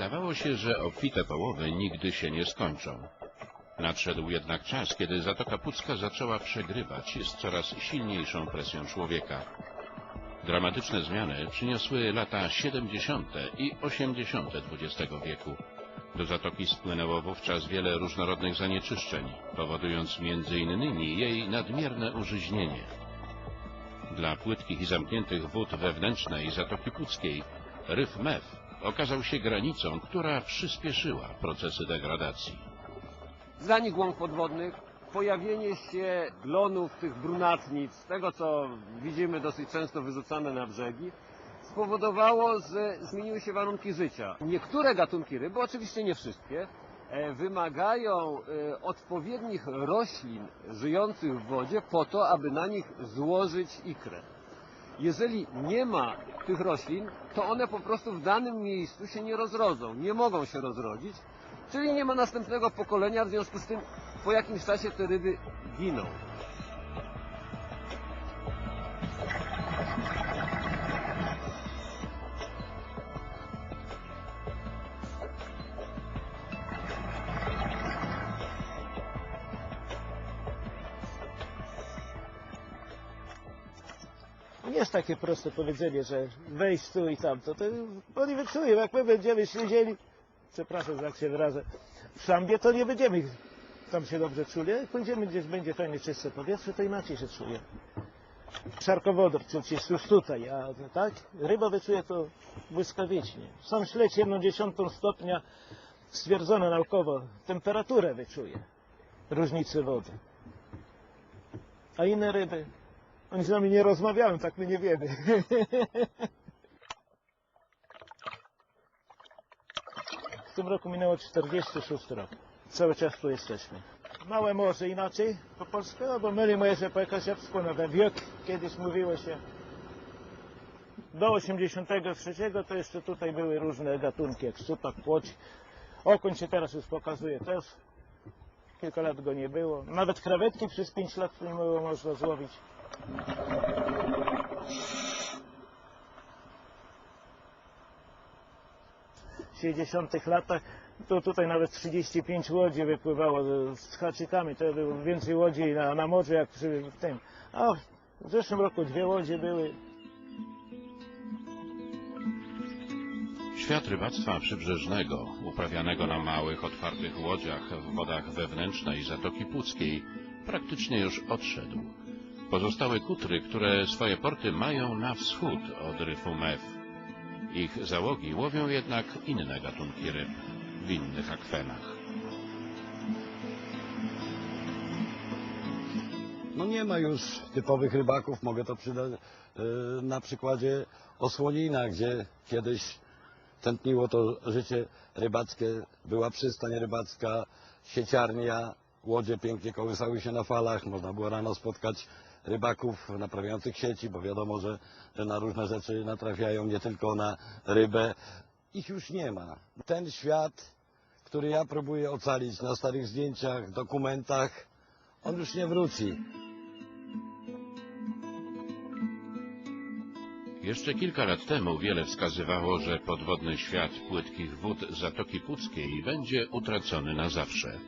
Wydawało się, że obfite połowy nigdy się nie skończą. Nadszedł jednak czas, kiedy Zatoka Pucka zaczęła przegrywać z coraz silniejszą presją człowieka. Dramatyczne zmiany przyniosły lata 70. i 80. XX wieku. Do zatoki spłynęło wówczas wiele różnorodnych zanieczyszczeń, powodując innymi jej nadmierne użyźnienie. Dla płytkich i zamkniętych wód wewnętrznej Zatoki Puckiej ryf Mef okazał się granicą, która przyspieszyła procesy degradacji. zanik łąk podwodnych, pojawienie się glonów, tych brunatnic, tego co widzimy dosyć często wyrzucane na brzegi, spowodowało, że zmieniły się warunki życia. Niektóre gatunki ryb, oczywiście nie wszystkie, e, wymagają e, odpowiednich roślin żyjących w wodzie po to, aby na nich złożyć ikrę. Jeżeli nie ma tych roślin, to one po prostu w danym miejscu się nie rozrodzą, nie mogą się rozrodzić, czyli nie ma następnego pokolenia, w związku z tym po jakimś czasie te ryby giną. Jest takie proste powiedzenie, że wejść tu i tamto. To oni wyczują, jak my będziemy siedzieli, przepraszam, że tak się wyrażę, w szambie, to nie będziemy tam się dobrze czuli. Jak pójdziemy gdzieś, będzie fajnie czyste powietrze, to inaczej się czuje. Szarkowodor czuć jest już tutaj, a tak? Ryba wyczuje to błyskawicznie. Sam śledź jedną dziesiątą stopnia stwierdzono naukowo, temperaturę wyczuje różnicy wody. A inne ryby, oni z nami nie rozmawiają, tak my nie wiemy. W tym roku minęło 46 rok. Cały czas tu jesteśmy. Małe morze inaczej po polsku, albo myli morze po jakasiewsku, no we wiek kiedyś mówiło się. Do 83 to jeszcze tutaj były różne gatunki, jak supak, płoć. Okoń się teraz już pokazuje też. Kilka lat go nie było. Nawet krewetki przez 5 lat nie było można złowić. W 60 latach to tutaj nawet 35 łodzi wypływało z haczykami. To było więcej łodzi na, na morzu jak przy tym. A w zeszłym roku dwie łodzie były. Świat rybactwa przybrzeżnego, uprawianego na małych, otwartych łodziach w wodach wewnętrznej Zatoki Puckiej, praktycznie już odszedł. Pozostały kutry, które swoje porty mają na wschód od ryfu Mef. Ich załogi łowią jednak inne gatunki ryb w innych akwenach. No nie ma już typowych rybaków, mogę to przydać e, na przykładzie Osłonina, gdzie kiedyś tętniło to życie rybackie, była przystań rybacka, sieciarnia, łodzie pięknie kołysały się na falach, można było rano spotkać rybaków naprawiających sieci, bo wiadomo, że, że na różne rzeczy natrafiają, nie tylko na rybę. Ich już nie ma. Ten świat, który ja próbuję ocalić na starych zdjęciach, dokumentach, on już nie wróci. Jeszcze kilka lat temu wiele wskazywało, że podwodny świat płytkich wód Zatoki Puckiej będzie utracony na zawsze.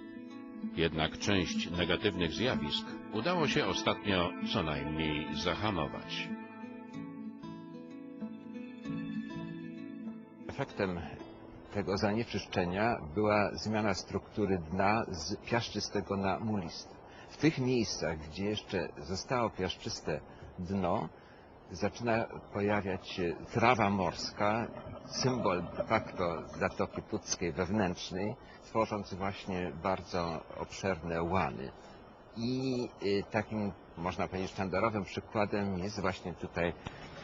Jednak część negatywnych zjawisk udało się ostatnio co najmniej zahamować. Efektem tego zanieczyszczenia była zmiana struktury dna z piaszczystego na mulisty. W tych miejscach, gdzie jeszcze zostało piaszczyste dno, zaczyna pojawiać się trawa morska, symbol de facto Zatoki Puckiej wewnętrznej, tworzący właśnie bardzo obszerne łany. I y, takim, można powiedzieć, sztandarowym przykładem jest właśnie tutaj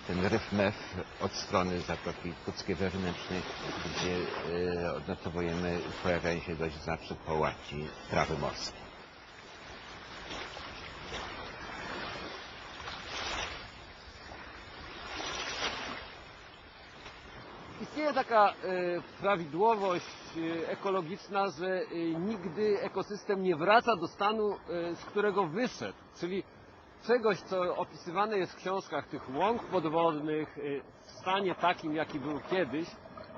ten ryf od strony Zatoki Puckiej wewnętrznej, gdzie y, odnotowujemy pojawianie się dość znacznych połaci trawy morskiej. Istnieje taka e, prawidłowość e, ekologiczna, że e, nigdy ekosystem nie wraca do stanu, z którego wyszedł, czyli czegoś, co opisywane jest w książkach tych łąk podwodnych w stanie takim, jaki był kiedyś,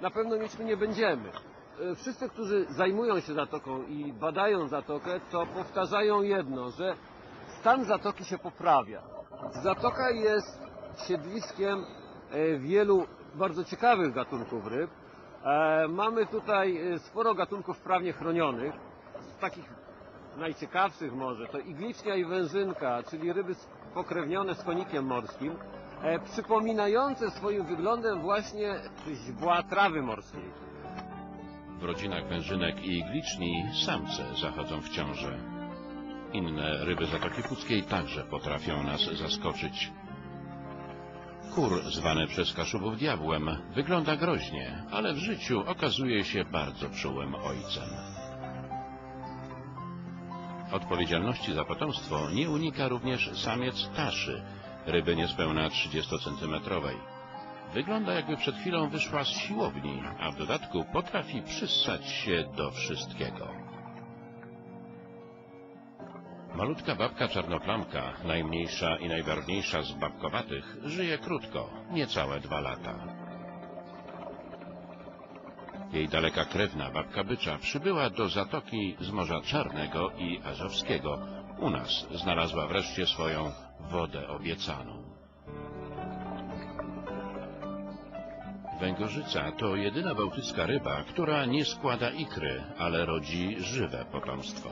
na pewno tu nie będziemy. Wszyscy, którzy zajmują się zatoką i badają zatokę, to powtarzają jedno, że stan zatoki się poprawia. Zatoka jest siedliskiem wielu bardzo ciekawych gatunków ryb. E, Mamy tutaj e, sporo gatunków prawnie chronionych, z takich najciekawszych może to iglicznia i wężynka, czyli ryby pokrewnione z konikiem morskim, e, przypominające swoim wyglądem właśnie źbła trawy morskiej. W rodzinach wężynek i igliczni samce zachodzą w ciążę. Inne ryby Zatoki Puckiej także potrafią nas zaskoczyć. Kur, zwany przez Kaszubów diabłem, wygląda groźnie, ale w życiu okazuje się bardzo czułym ojcem. Odpowiedzialności za potomstwo nie unika również samiec taszy, ryby niespełna 30-centymetrowej. Wygląda jakby przed chwilą wyszła z siłowni, a w dodatku potrafi przyssać się do wszystkiego. Malutka babka czarnoplamka, najmniejsza i najbarwniejsza z babkowatych, żyje krótko, niecałe dwa lata. Jej daleka krewna babka bycza przybyła do zatoki z Morza Czarnego i Azowskiego. U nas znalazła wreszcie swoją wodę obiecaną. Węgorzyca to jedyna bałtycka ryba, która nie składa ikry, ale rodzi żywe potomstwo.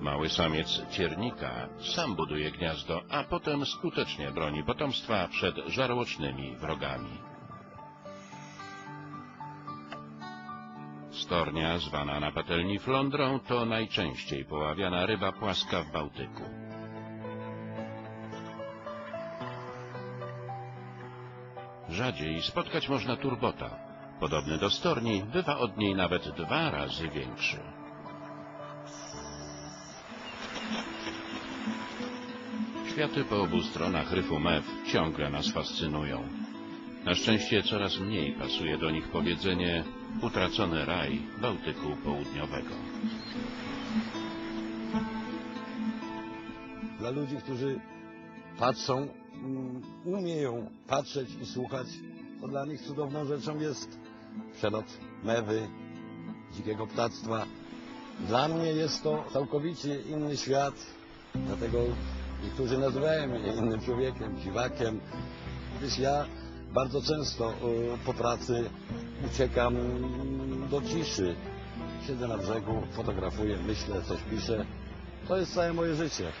Mały samiec ciernika sam buduje gniazdo, a potem skutecznie broni potomstwa przed żarłocznymi wrogami. Stornia, zwana na patelni flądrą, to najczęściej poławiana ryba płaska w Bałtyku. Rzadziej spotkać można turbota. Podobny do storni, bywa od niej nawet dwa razy większy. Kwiaty po obu stronach ryfu mew ciągle nas fascynują. Na szczęście coraz mniej pasuje do nich powiedzenie utracony raj Bałtyku Południowego. Dla ludzi, którzy patrzą, mm, umieją patrzeć i słuchać, to dla nich cudowną rzeczą jest przelot mewy, dzikiego ptactwa. Dla mnie jest to całkowicie inny świat, dlatego niektórzy nazywają mnie innym człowiekiem, dziwakiem, gdyż ja bardzo często e, po pracy uciekam do ciszy. Siedzę na brzegu, fotografuję, myślę, coś piszę. To jest całe moje życie.